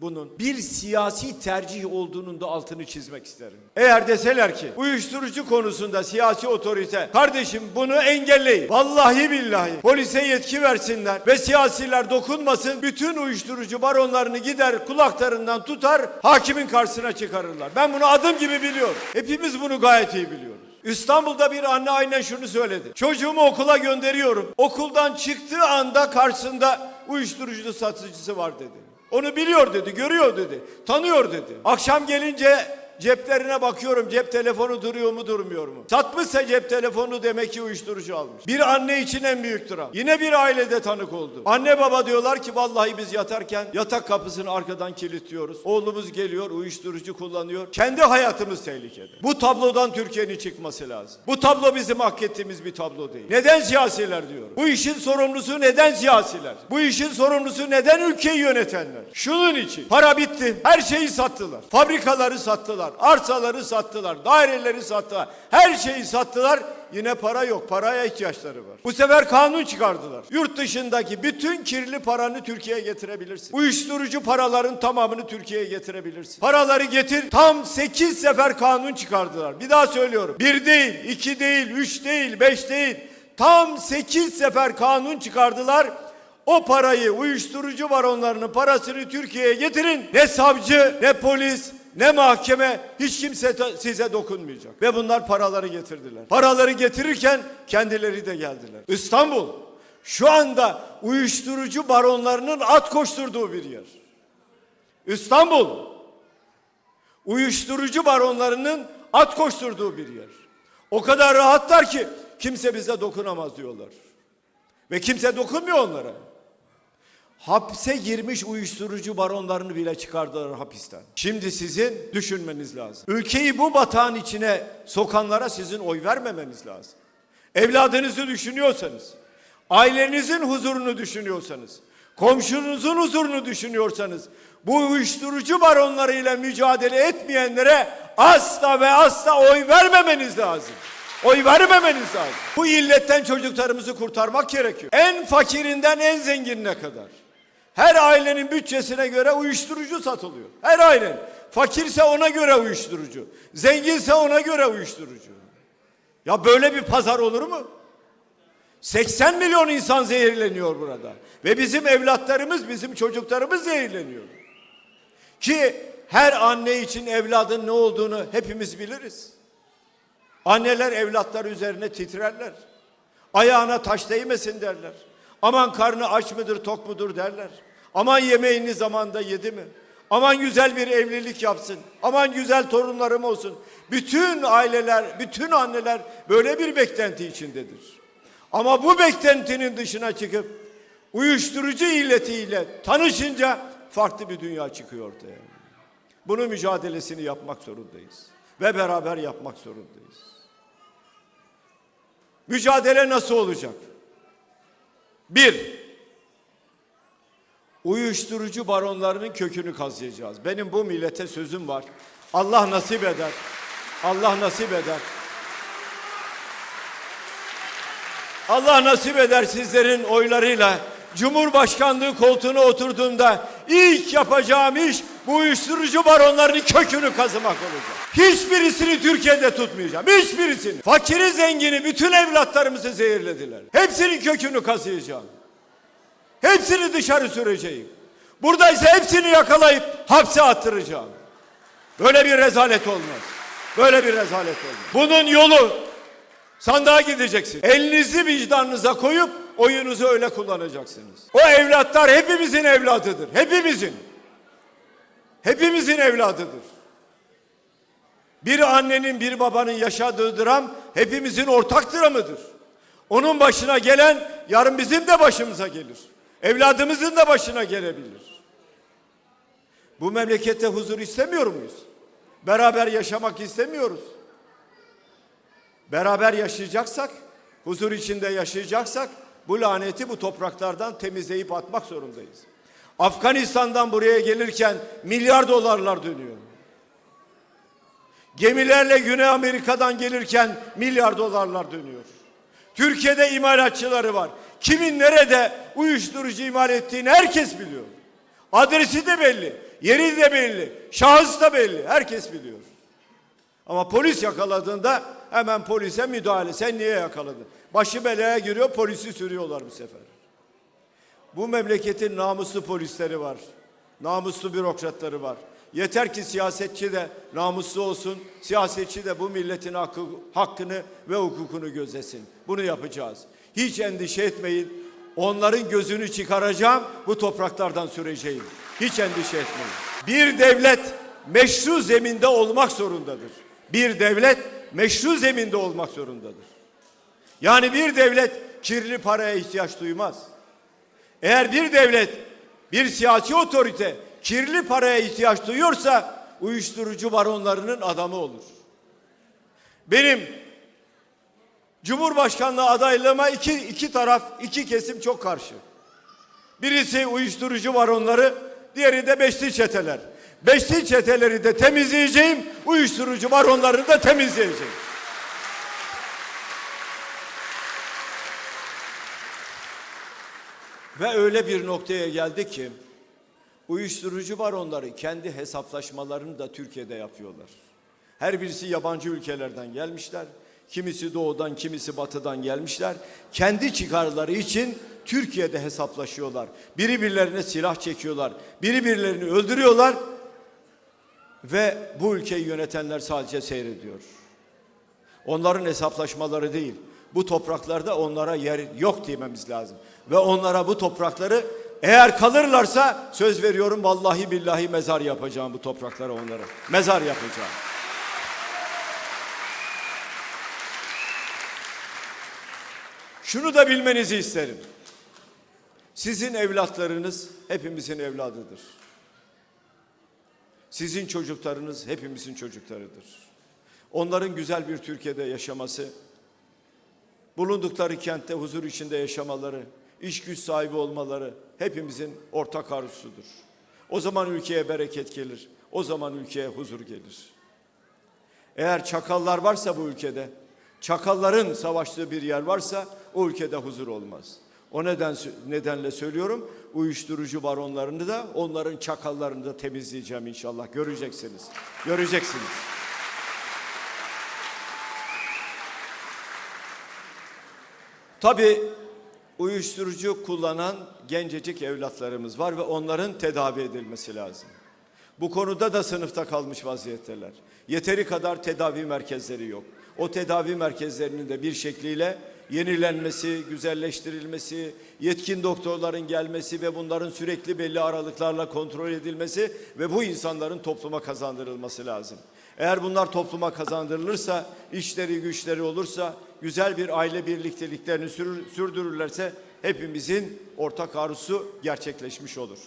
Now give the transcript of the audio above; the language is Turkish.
bunun bir siyasi tercih olduğunun da altını çizmek isterim. Eğer deseler ki uyuşturucu konusunda siyasi otorite kardeşim bunu engelleyin. Vallahi billahi polise yetki versinler ve siyasiler dokunmasın. Bütün uyuşturucu baronlarını gider kulaklarından tutar hakimin karşısına çıkarırlar. Ben bunu adım gibi biliyorum. Hepimiz bunu gayet iyi biliyoruz. İstanbul'da bir anne aynen şunu söyledi. Çocuğumu okula gönderiyorum. Okuldan çıktığı anda karşısında uyuşturucu satıcısı var dedi. Onu biliyor dedi, görüyor dedi, tanıyor dedi. Akşam gelince ceplerine bakıyorum cep telefonu duruyor mu durmuyor mu? Satmışsa cep telefonu demek ki uyuşturucu almış. Bir anne için en büyük dram. Yine bir ailede tanık oldu. Anne baba diyorlar ki vallahi biz yatarken yatak kapısını arkadan kilitliyoruz. Oğlumuz geliyor uyuşturucu kullanıyor. Kendi hayatımız tehlikede. Bu tablodan Türkiye'nin çıkması lazım. Bu tablo bizim hak ettiğimiz bir tablo değil. Neden siyasiler diyorum. Bu işin sorumlusu neden siyasiler? Bu işin sorumlusu neden ülkeyi yönetenler? Şunun için para bitti. Her şeyi sattılar. Fabrikaları sattılar. Arsaları sattılar. Daireleri sattılar. Her şeyi sattılar. Yine para yok. Paraya ihtiyaçları var. Bu sefer kanun çıkardılar. Yurt dışındaki bütün kirli paranı Türkiye'ye getirebilirsin. Uyuşturucu paraların tamamını Türkiye'ye getirebilirsin. Paraları getir. Tam 8 sefer kanun çıkardılar. Bir daha söylüyorum. Bir değil, iki değil, üç değil, beş değil. Tam 8 sefer kanun çıkardılar. O parayı uyuşturucu baronlarının parasını Türkiye'ye getirin. Ne savcı, ne polis, ne mahkeme hiç kimse size dokunmayacak. Ve bunlar paraları getirdiler. Paraları getirirken kendileri de geldiler. İstanbul şu anda uyuşturucu baronlarının at koşturduğu bir yer. İstanbul uyuşturucu baronlarının at koşturduğu bir yer. O kadar rahatlar ki kimse bize dokunamaz diyorlar. Ve kimse dokunmuyor onlara. Hapse girmiş uyuşturucu baronlarını bile çıkardılar hapisten. Şimdi sizin düşünmeniz lazım. Ülkeyi bu batağın içine sokanlara sizin oy vermemeniz lazım. Evladınızı düşünüyorsanız, ailenizin huzurunu düşünüyorsanız, komşunuzun huzurunu düşünüyorsanız, bu uyuşturucu baronlarıyla mücadele etmeyenlere asla ve asla oy vermemeniz lazım. Oy vermemeniz lazım. Bu illetten çocuklarımızı kurtarmak gerekiyor. En fakirinden en zenginine kadar. Her ailenin bütçesine göre uyuşturucu satılıyor. Her ailenin. Fakirse ona göre uyuşturucu. Zenginse ona göre uyuşturucu. Ya böyle bir pazar olur mu? 80 milyon insan zehirleniyor burada. Ve bizim evlatlarımız, bizim çocuklarımız zehirleniyor. Ki her anne için evladın ne olduğunu hepimiz biliriz. Anneler evlatlar üzerine titrerler. Ayağına taş değmesin derler. Aman karnı aç mıdır, tok mudur derler. Aman yemeğini zamanda yedi mi? Aman güzel bir evlilik yapsın. Aman güzel torunlarım olsun. Bütün aileler, bütün anneler böyle bir beklenti içindedir. Ama bu beklentinin dışına çıkıp uyuşturucu illetiyle tanışınca farklı bir dünya çıkıyor ortaya. Bunun mücadelesini yapmak zorundayız. Ve beraber yapmak zorundayız. Mücadele nasıl olacak? Bir, uyuşturucu baronlarının kökünü kazıyacağız. Benim bu millete sözüm var. Allah nasip eder. Allah nasip eder. Allah nasip eder sizlerin oylarıyla Cumhurbaşkanlığı koltuğuna oturduğumda ilk yapacağım iş bu uyuşturucu baronlarının kökünü kazımak olacak. Hiçbirisini Türkiye'de tutmayacağım. Hiçbirisini. Fakiri zengini bütün evlatlarımızı zehirlediler. Hepsinin kökünü kazıyacağım. Hepsini dışarı süreceğim. Buradaysa hepsini yakalayıp hapse attıracağım. Böyle bir rezalet olmaz. Böyle bir rezalet olmaz. Bunun yolu sandığa gideceksin. Elinizi vicdanınıza koyup oyunuzu öyle kullanacaksınız. O evlatlar hepimizin evladıdır. Hepimizin. Hepimizin evladıdır. Bir annenin bir babanın yaşadığı dram hepimizin ortak dramıdır. Onun başına gelen yarın bizim de başımıza gelir. Evladımızın da başına gelebilir. Bu memlekette huzur istemiyor muyuz? Beraber yaşamak istemiyoruz. Beraber yaşayacaksak, huzur içinde yaşayacaksak bu laneti bu topraklardan temizleyip atmak zorundayız. Afganistan'dan buraya gelirken milyar dolarlar dönüyor. Gemilerle Güney Amerika'dan gelirken milyar dolarlar dönüyor. Türkiye'de imalatçıları var. Kimin nerede uyuşturucu imal ettiğini herkes biliyor. Adresi de belli. Yeri de belli. Şahıs da belli. Herkes biliyor. Ama polis yakaladığında hemen polise müdahale. Sen niye yakaladın? Başı belaya giriyor polisi sürüyorlar bu sefer. Bu memleketin namuslu polisleri var. Namuslu bürokratları var. Yeter ki siyasetçi de namuslu olsun. Siyasetçi de bu milletin hakkı, hakkını ve hukukunu gözesin. Bunu yapacağız. Hiç endişe etmeyin. Onların gözünü çıkaracağım. Bu topraklardan süreceğim. Hiç endişe etmeyin. Bir devlet meşru zeminde olmak zorundadır. Bir devlet meşru zeminde olmak zorundadır. Yani bir devlet kirli paraya ihtiyaç duymaz. Eğer bir devlet, bir siyasi otorite kirli paraya ihtiyaç duyuyorsa uyuşturucu baronlarının adamı olur. Benim Cumhurbaşkanlığı adaylığıma iki, iki taraf, iki kesim çok karşı. Birisi uyuşturucu baronları, diğeri de beşli çeteler. Beşli çeteleri de temizleyeceğim, uyuşturucu baronlarını da temizleyeceğim. Ve öyle bir noktaya geldi ki uyuşturucu baronları kendi hesaplaşmalarını da Türkiye'de yapıyorlar. Her birisi yabancı ülkelerden gelmişler. Kimisi doğudan, kimisi batıdan gelmişler. Kendi çıkarları için Türkiye'de hesaplaşıyorlar. Biri silah çekiyorlar. Biri öldürüyorlar. Ve bu ülkeyi yönetenler sadece seyrediyor. Onların hesaplaşmaları değil. Bu topraklarda onlara yer yok dememiz lazım. Ve onlara bu toprakları eğer kalırlarsa söz veriyorum vallahi billahi mezar yapacağım bu topraklara onlara. Mezar yapacağım. Şunu da bilmenizi isterim. Sizin evlatlarınız hepimizin evladıdır. Sizin çocuklarınız hepimizin çocuklarıdır. Onların güzel bir Türkiye'de yaşaması, bulundukları kentte huzur içinde yaşamaları, iş güç sahibi olmaları hepimizin ortak arzusudur. O zaman ülkeye bereket gelir. O zaman ülkeye huzur gelir. Eğer çakallar varsa bu ülkede, çakalların savaştığı bir yer varsa o ülkede huzur olmaz. O neden nedenle söylüyorum. Uyuşturucu baronlarını da onların çakallarını da temizleyeceğim inşallah. Göreceksiniz. Göreceksiniz. Tabii uyuşturucu kullanan gencecik evlatlarımız var ve onların tedavi edilmesi lazım. Bu konuda da sınıfta kalmış vaziyetteler. Yeteri kadar tedavi merkezleri yok. O tedavi merkezlerinin de bir şekliyle yenilenmesi, güzelleştirilmesi, yetkin doktorların gelmesi ve bunların sürekli belli aralıklarla kontrol edilmesi ve bu insanların topluma kazandırılması lazım. Eğer bunlar topluma kazandırılırsa, işleri güçleri olursa, güzel bir aile birlikteliklerini sürdürürlerse hepimizin ortak arzusu gerçekleşmiş olur.